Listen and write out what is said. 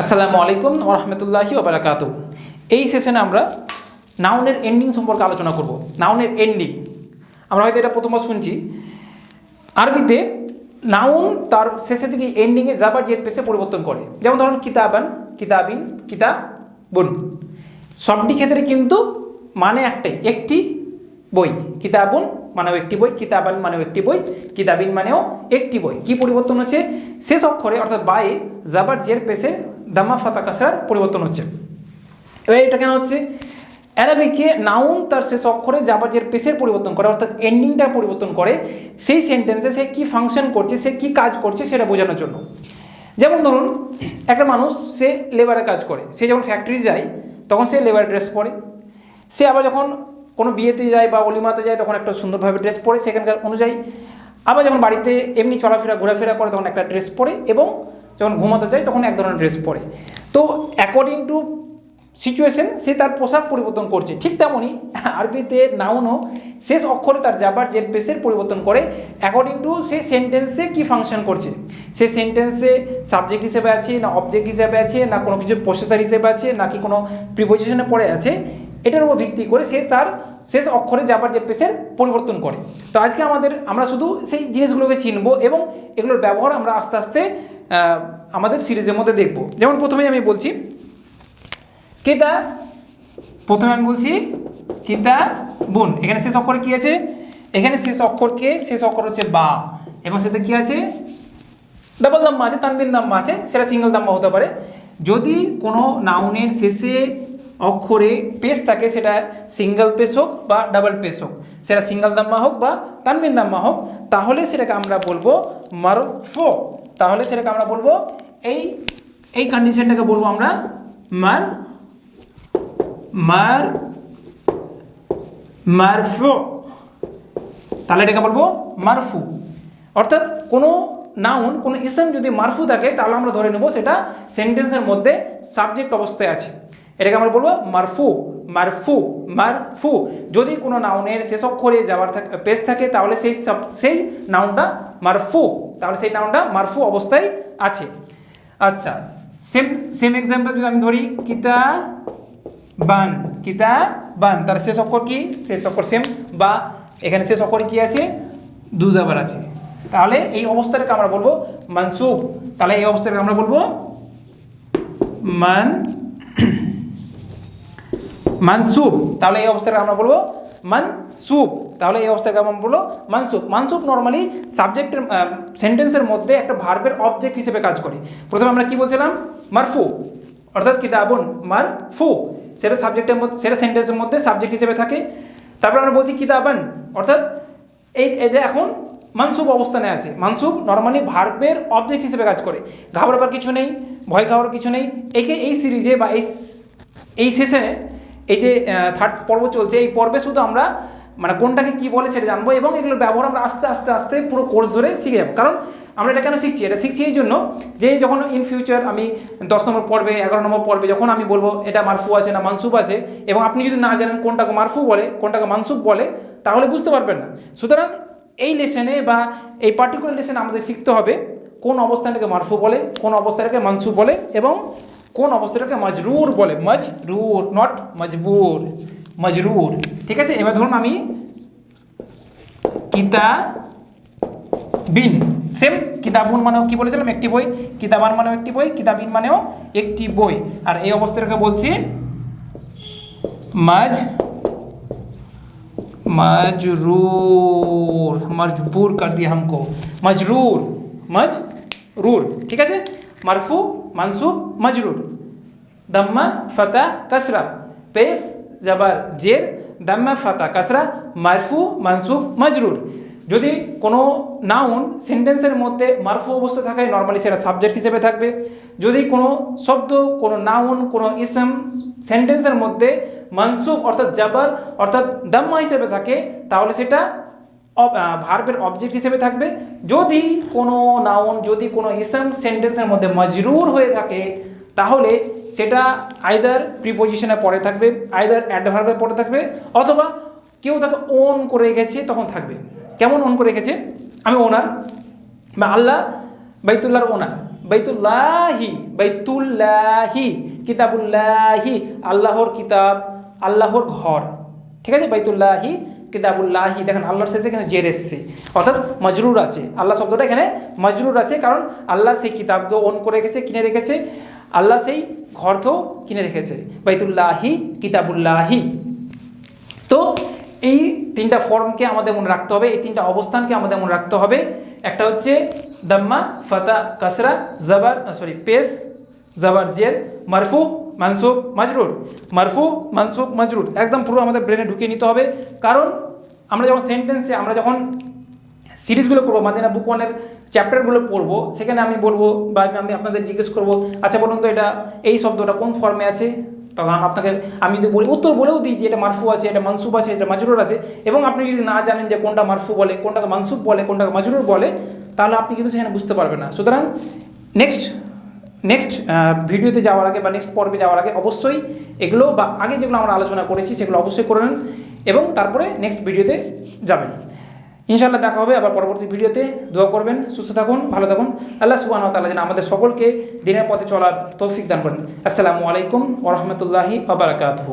আসসালামু আলাইকুম ওরহমতুল্লাহি ওবরাকাত এই সেশনে আমরা নাউনের এন্ডিং সম্পর্কে আলোচনা করব। নাউনের এন্ডিং আমরা হয়তো এটা প্রথমবার শুনছি। আরবিতে নাউন তার শেষের দিকে এন্ডিংয়ে যাবার জের পেশে পরিবর্তন করে। যেমন ধরুন কিতাবান, কিতাবিন, কিতাবুন। সবটি ক্ষেত্রে কিন্তু মানে একটাই, একটি বই। কিতাবুন মানেও একটি বই, কিতাবান মানেও একটি বই, কিতাবিন মানেও একটি বই। কি পরিবর্তন হচ্ছে? শেষ অক্ষরে, অর্থাৎ বায়ে জাবার জের পেশে দামা ফাতা কাসার পরিবর্তন হচ্ছে। এবার এটা কেন হচ্ছে? অ্যারাবিকে নাউন তার শেষ অক্ষরে যাবার যে পেসের পরিবর্তন করে, অর্থাৎ এন্ডিংটা পরিবর্তন করে, সেই সেন্টেন্সে সে কী ফাংশন করছে, সে কী কাজ করছে সেটা বোঝানোর জন্য। যেমন ধরুন, একটা মানুষ, সে লেবারে কাজ করে। সে যখন ফ্যাক্টরি যায়, তখন সে লেবার ড্রেস পরে। সে আবার যখন কোনো বিয়েতে যায় বা অলিমাতে যায়, তখন একটা সুন্দরভাবে ড্রেস পরে। সেখানকার অনুযায়ী আবার যখন বাড়িতে এমনি চলাফেরা, ঘোরাফেরা করে, তখন একটা ড্রেস পরে এবং যখন ঘুমাতে যায় তখন এক ধরনের ড্রেস পরে। তো অ্যাকর্ডিং টু সিচুয়েশন সে তার পোশাক পরিবর্তন করছে। ঠিক তেমনই আরবিতে নাউনও শেষ অক্ষরে তার যাবার যে পেসের পরিবর্তন করে অ্যাকর্ডিং টু সে সেন্টেন্সে কি ফাংশন করছে? সে সেন্টেন্সে সাবজেক্ট হিসেবে আছে, না অবজেক্ট হিসেবে আছে, না কোনো কিছু প্রসেসার হিসেবে আছে নাকি কোনো প্রিপোজিশনে পড়ে আছে, এটার উপর ভিত্তি করে সে তার শেষ অক্ষরে যাবার যে পেসের পরিবর্তন করে। তো আজকে আমাদের, আমরা শুধু সেই জিনিসগুলোকে চিনবো এবং এগুলোর ব্যবহার আমরা আস্তে আস্তে আমাদের সিরিজের মধ্যে দেখব। যেমন প্রথমেই আমি বলছি, কেতা, প্রথমে আমি বলছি কিতা, বুন। এখানে শেষ অক্ষরে কি আছে? এখানে শেষ অক্ষরকে, শেষ অক্ষর হচ্ছে বা। এবং সেটা কি আছে? ডাবল দাম্মা আছে, তানবিন দাম্মা আছে, সেটা সিঙ্গেল দাম্মা হতে পারে। যদি কোনো নাউনের শেষে অক্ষরে পেস থাকে, সেটা সিঙ্গেল পেস হোক বা ডাবল পেস হোক, সেটা সিঙ্গেল দাম্মা হোক বা তানবিন দাম্মা হোক, তাহলে সেটাকে আমরা বলব মারফো। তাহলে সেটাকে আমরা বলব এই এই কন্ডিশনটাকে বলব আমরা মার মার, মারফু। তাহলে এটাকে বলব মারফু। অর্থাৎ কোনো নাউন কোনো ইসম যদি মারফু থাকে, তাহলে আমরা ধরে নেব সেটা সেন্টেন্সের মধ্যে সাবজেক্ট অবস্থায় আছে। এটাকে আমরা বলব মারফু। মারফু মারফু। যদি কোনো নাউনের শেষ অক্ষরে যাওয়ার পেজ থাকে, তাহলে সেই সেই নাউনটা মারফু। তাহলে সেই নাউনটা মারফু অবস্থায় আছে। আচ্ছা সেম সেম এক্সাম্পল যদি আমি ধরি, কিতা বান কিতা বান। তার শেষ অক্ষর কি? শেষ অক্ষর সেম বা এখানে শেষ অক্ষর কি আছে? দুজাবার আছে। তাহলে এই অবস্থাটাকে আমরা বলব মানসুব। তাহলে এই অবস্থাটাকে আমরা বলব মান মানসুব, তাহলে এই অবস্থাকে আমরা বলব মানসুব, তাহলে এই অবস্থাকে আমরা বলব মানসুব। মানসুব নর্মালি সাবজেক্টের সেন্টেন্সের মধ্যে একটা ভার্বের অবজেক্ট হিসেবে কাজ করে। প্রথমে আমরা কি বলছিলাম? মারফু, অর্থাৎ কিতাবুন, মারফু। সেটা সাবজেক্টের মধ্যে, সেটা সেন্টেন্সের মধ্যে সাবজেক্ট হিসেবে থাকে। তারপর আমরা বলছি কিতাবান, অর্থাৎ এই এটা এখন মানসুব অবস্থানে আছে। মানসুব নর্মালি ভার্বের অবজেক্ট হিসেবে কাজ করে। ঘাবড়াবার কিছু নেই, ভয় খাওয়ার কিছু নেই। একে এই সিরিজে বা এই এই সেশনে এই যে থার্ড পর্ব চলছে, এই পর্বে শুধু আমরা মানে কোনটাকে কি বলে সেটা জানব এবং এগুলোর ব্যবহার আমরা আস্তে আস্তে আস্তে পুরো কোর্স ধরে শিখে যাব। কারণ আমরা এটা কেন শিখছি? এটা শিখছি এই জন্য যে যখন ইন ফিউচার আমি দশ নম্বর পর্বে, এগারো নম্বর পর্বে যখন আমি বলব এটা মারফু আছে না মানসুব আছে, এবং আপনি যদি না জানেন কোনটাকে মারফু বলে, কোনটাকে মানসুব বলে, তাহলে বুঝতে পারবেন না। সুতরাং এই লেসনে বা এই পার্টিকুলার লেসনে আমাদের শিখতে হবে কোন অবস্থানটাকে মারফু বলে, কোন অবস্থাটাকে মানসুব বলে, এবং কোন অবস্থাটাকে মজরুর বলে। মজরুর নট মজবুর, মজরুর। ঠিক আছে? এবার ধরুন আমি কিতা বিন সেম কিতাবুন মানেও কি বলেছিলাম? একটি বই। কিতাবান মানেও একটি বই, কিতাবিন মানেও একটি বই। আর এই অবস্থাটাকে বলছি মাজ, মজরুর। মজবুর কর দিয়ে হামকো। মজরুর মজরুর। ঠিক আছে? মারফু মানসুব মাজরুর দাম্মা ফাতা কাসরা পেশ জাবার জের দাম্মা ফাতা কাসরা মারফু মানসুব মাজরুর যদি কোনো নাউন সেন্টেন্সের মধ্যে মারফু অবস্থা থাকায় নর্মালি সেটা সাবজেক্ট হিসেবে থাকবে। যদি কোনো শব্দ, কোনো নাউন কোনো ইসম সেন্টেন্সের মধ্যে মানসুব অর্থাৎ জাবার অর্থাৎ দাম্মা হিসেবে থাকে, তাহলে সেটা ভার্বের অবজেক্ট হিসেবে থাকবে। যদি কোনো নাউন যদি কোনো ইসম সেন্টেন্সের মধ্যে মজরুর হয়ে থাকে, তাহলে সেটা আইদার প্রিপোজিশনে পড়ে থাকবে আইদার অ্যাডভার্বে পড়ে থাকবে, অথবা কেউ তাকে ওন করে রেখেছে, তখন থাকবে। কেমন ওন করে রেখেছে? আমি ওনার বা আল্লাহ, বাইতুল্লাহর ওনার বাইতুল্লাহি বাইতুল্লাহি, কিতাবুল্লাহি, আল্লাহর কিতাব, আল্লাহর ঘর। ঠিক আছে? বাইতুল্লাহি কিতাবুল্লাহি, দেখেন আল্লাহর শেষে এখানে জের এসছে। অর্থাৎ মজরুর আছে। আল্লাহ শব্দটা এখানে মজরুর আছে, কারণ আল্লাহ সেই কিতাবকে অন করে রেখেছে, কিনে রেখেছে। আল্লাহ সেই ঘরকেও কিনে রেখেছে। বাইতুল্লাহি, কিতাবুল্লাহি। তো এই তিনটা ফর্মকে আমাদের মনে রাখতে হবে, এই তিনটা অবস্থানকে আমাদের মনে রাখতে হবে। একটা হচ্ছে দাম্মা, ফাতা, কাসরা, জাবার সরি পেস জাবার, জের, মারফু মানসুব মাজরুর, মারফু মানসুব মাজরুর, একদম পুরো আমাদের ব্রেনে ঢুকিয়ে নিতে হবে। কারণ আমরা যখন সেন্টেন্সে আমরা যখন সিরিজগুলো পড়ব, মাদিনা বুক ওয়ানের চ্যাপ্টারগুলো পড়ব, সেখানে আমি বলব বা আমি- আমি আপনাদের জিজ্ঞেস করব আচ্ছা বলুন তো এটা এই শব্দটা কোন ফর্মে আছে? তখন আপনাকে আমি যদি বলি, উত্তর বলেও দিই যে এটা মারফু আছে, এটা মানসুব আছে, এটা মাজরুর আছে। এবং আপনি যদি না জানেন যে কোনটা মারফু বলে, কোনটাকে মানসুব বলে, কোনটাকে মাজরুর বলে, তাহলে আপনি কিন্তু সেখানে বুঝতে পারবেন না। সুতরাং নেক্সট নেক্সট ভিডিওতে যাওয়ার আগে বা নেক্সট পর্বে যাওয়ার আগে অবশ্যই এগুলো বা আগে যেগুলো আমরা আলোচনা করেছি সেগুলো অবশ্যই করে নেন এবং তারপরে নেক্সট ভিডিওতে যাবেন। ইনশাআল্লাহ দেখা হবে আবার পরবর্তী ভিডিওতে। দোয়া করবেন, সুস্থ থাকুন, ভালো থাকুন। আল্লাহ সুবাহ তালা যেন আমাদের সকলকে দিনের পথে চলার তৌফিক দান করেন। আসসালামু আলাইকুম ওরহমতুল্লাহি আবরাকাতহু